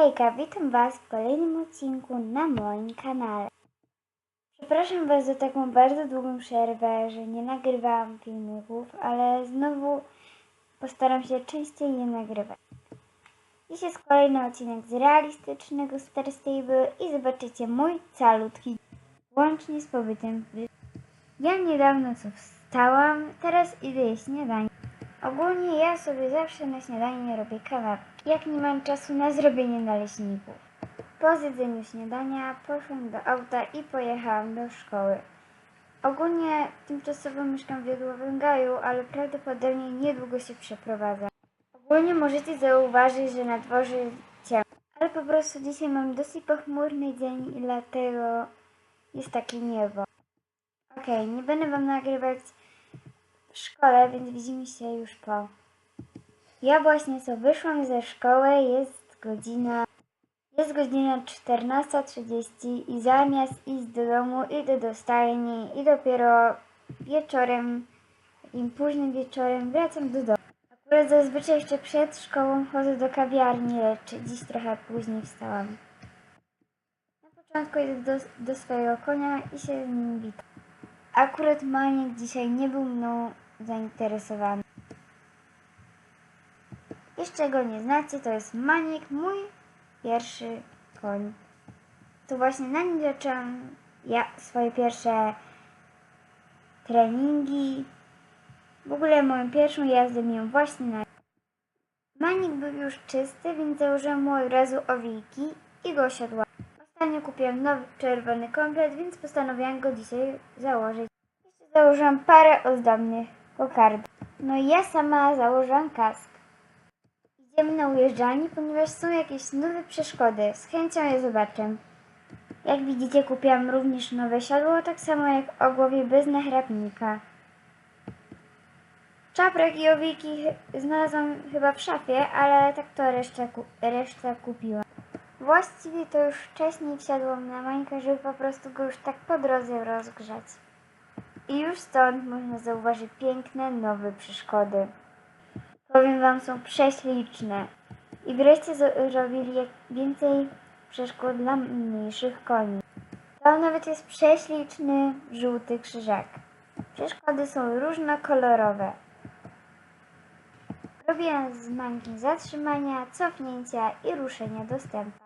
Hejka, witam Was w kolejnym odcinku na moim kanale. Przepraszam Was za taką bardzo długą przerwę, że nie nagrywałam filmików, ale znowu postaram się częściej je nagrywać. Dziś jest kolejny odcinek z realistycznego Star Stable i zobaczycie mój calutki, łącznie z pobytem w Ja niedawno co wstałam, teraz idę jeść śniadanie. Ogólnie ja sobie zawsze na śniadanie robię kanapki, jak nie mam czasu na zrobienie naleśników. Po zjedzeniu śniadania poszłam do auta i pojechałam do szkoły. Ogólnie tymczasowo mieszkam w Jodłowym Gaju, ale prawdopodobnie niedługo się przeprowadzę. Ogólnie możecie zauważyć, że na dworze ciemno, ale po prostu dzisiaj mam dosyć pochmurny dzień i dlatego jest takie niebo. Okej, nie będę wam nagrywać w szkole, więc widzimy się już po. Ja właśnie co wyszłam ze szkoły, jest godzina jest godzina 14.30 i zamiast iść do domu idę do stajni i dopiero wieczorem, takim późnym wieczorem wracam do domu. Akurat zazwyczaj jeszcze przed szkołą chodzę do kawiarni, lecz dziś trochę później wstałam. Na początku idę do, do swojego konia i się z nim witam. Akurat Maniek dzisiaj nie był mną zainteresowany. Jeszcze go nie znacie, to jest Maniek, mój pierwszy koń. To właśnie na nim zaczęłam ja swoje pierwsze treningi. W ogóle moją pierwszą jazdę miałem właśnie na Manik był już czysty, więc założyłam mu od razu owiki i go osiadłam. Ostatnio kupiłam nowy czerwony komplet, więc postanowiłam go dzisiaj założyć. Jeszcze założyłam parę ozdobnych No i ja sama założyłam kask. Idziemy na ujeżdżalnię, ponieważ są jakieś nowe przeszkody. Z chęcią je zobaczę. Jak widzicie, kupiłam również nowe siodło, tak samo jak o głowie bez nachrapnika. Czaprak i owiki znalazłam chyba w szafie, ale tak to resztę, ku- resztę kupiłam. Właściwie to już wcześniej wsiadłam na mańkę, żeby po prostu go już tak po drodze rozgrzać. I już stąd można zauważyć piękne nowe przeszkody. Powiem wam, są prześliczne. I wreszcie zrobili więcej przeszkód dla mniejszych koni. Tam nawet jest prześliczny żółty krzyżak. Przeszkody są różnokolorowe. Robię z mańki zatrzymania, cofnięcia i ruszenia do stępa.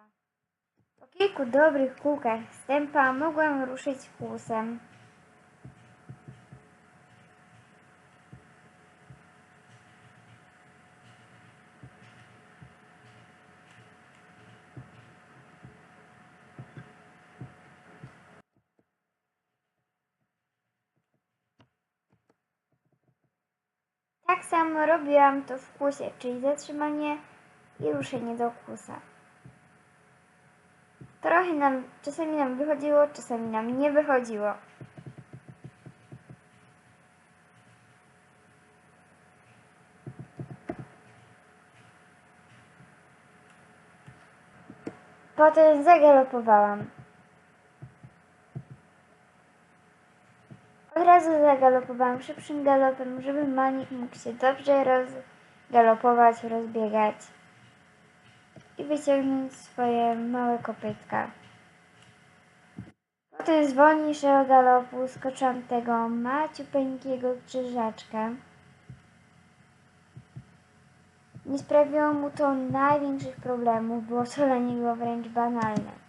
Po kilku dobrych kółkach stępa mogłam ruszyć kłusem. Tak samo robiłam to w kłusie, czyli zatrzymanie i ruszenie do kłusa. Trochę nam, czasami nam wychodziło, czasami nam nie wychodziło. Potem zagalopowałam. Od razu zagalopowałam szybszym galopem, żeby Manik mógł się dobrze rozgalopować, rozbiegać i wyciągnąć swoje małe kopytka. Potem z wolniejszego galopu skoczyłam tego maciupeńkiego krzyżaczka. Nie sprawiło mu to największych problemów, było to dla niego wręcz banalne.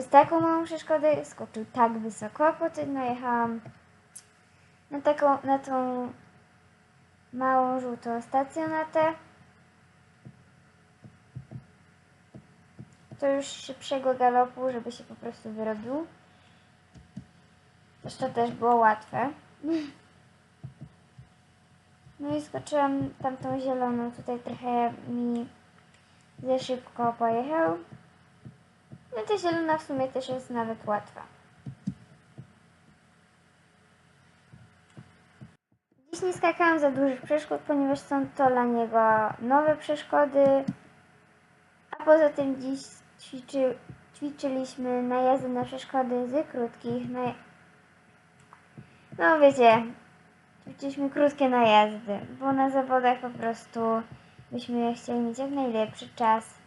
Przez taką małą przeszkodę skoczył tak wysoko, a potem najechałam na taką, na tą małą żółtą stacjonatę. To już szybszego galopu, żeby się po prostu wyrobił. Zresztą też było łatwe. No i skoczyłam tamtą zieloną, tutaj trochę mi za szybko pojechał. No ta zielona w sumie też jest nawet łatwa. Dziś nie skakałam za dużych przeszkód, ponieważ są to dla niego nowe przeszkody. A poza tym dziś ćwiczy, ćwiczyliśmy najazdy na przeszkody z krótkich. Naj... No wiecie, ćwiczyliśmy krótkie najazdy, bo na zawodach po prostu byśmy chcieli mieć jak najlepszy czas.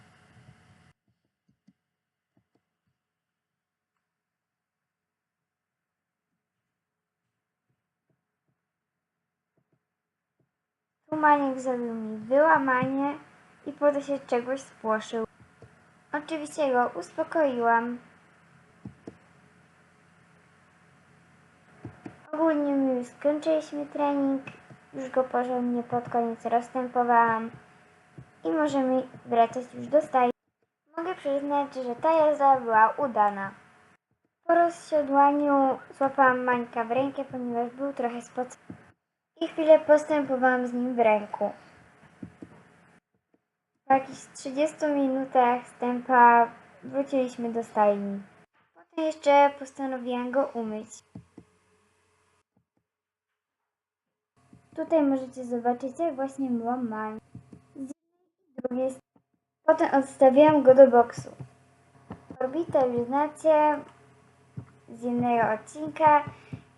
Maniek zrobił mi wyłamanie i potem się czegoś spłoszył. Oczywiście go uspokoiłam. Ogólnie my już skończyliśmy trening, już go porządnie pod koniec rozstępowałam i możemy wracać już do stajni. Mogę przyznać, że ta jazda była udana. Po rozsiodłaniu złapałam Mańka w rękę, ponieważ był trochę spocony i chwilę postępowałam z nim w ręku. Po jakichś 30 minutach stępa wróciliśmy do stajni. Potem jeszcze postanowiłam go umyć. Tutaj możecie zobaczyć, jak właśnie była mań. Z drugiej strony. Potem odstawiłam go do boksu. Orbitę już znacie z innego odcinka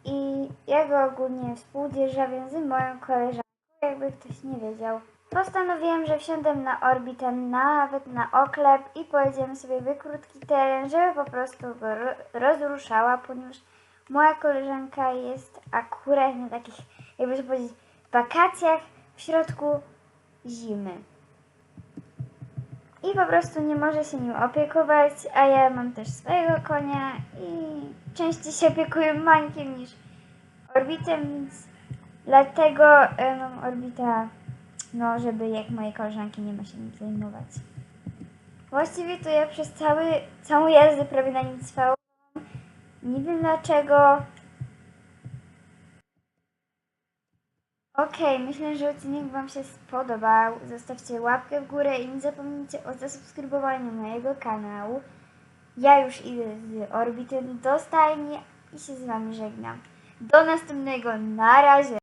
i ja go ogólnie współdzierżawiam z moją koleżanką, jakby ktoś nie wiedział. Postanowiłam, że wsiądę na orbitę nawet na oklep i pojedziemy sobie w krótki teren, żeby po prostu go ro- rozruszała, ponieważ moja koleżanka jest akurat na takich, jakby to powiedzieć, wakacjach w środku zimy. I po prostu nie może się nim opiekować, a ja mam też swojego konia i częściej się opiekuję mańkiem niż orbitem, więc dlatego e, mam orbita, no żeby jak moje koleżanki nie ma się nim zajmować. Właściwie to ja przez cały, całą jazdę prawie na nim cwałam. Nie wiem dlaczego. Okej, myślę, że odcinek Wam się spodobał. Zostawcie łapkę w górę i nie zapomnijcie o zasubskrybowaniu mojego kanału. Ja już idę z orbity do stajni i się z Wami żegnam. Do następnego, na razie!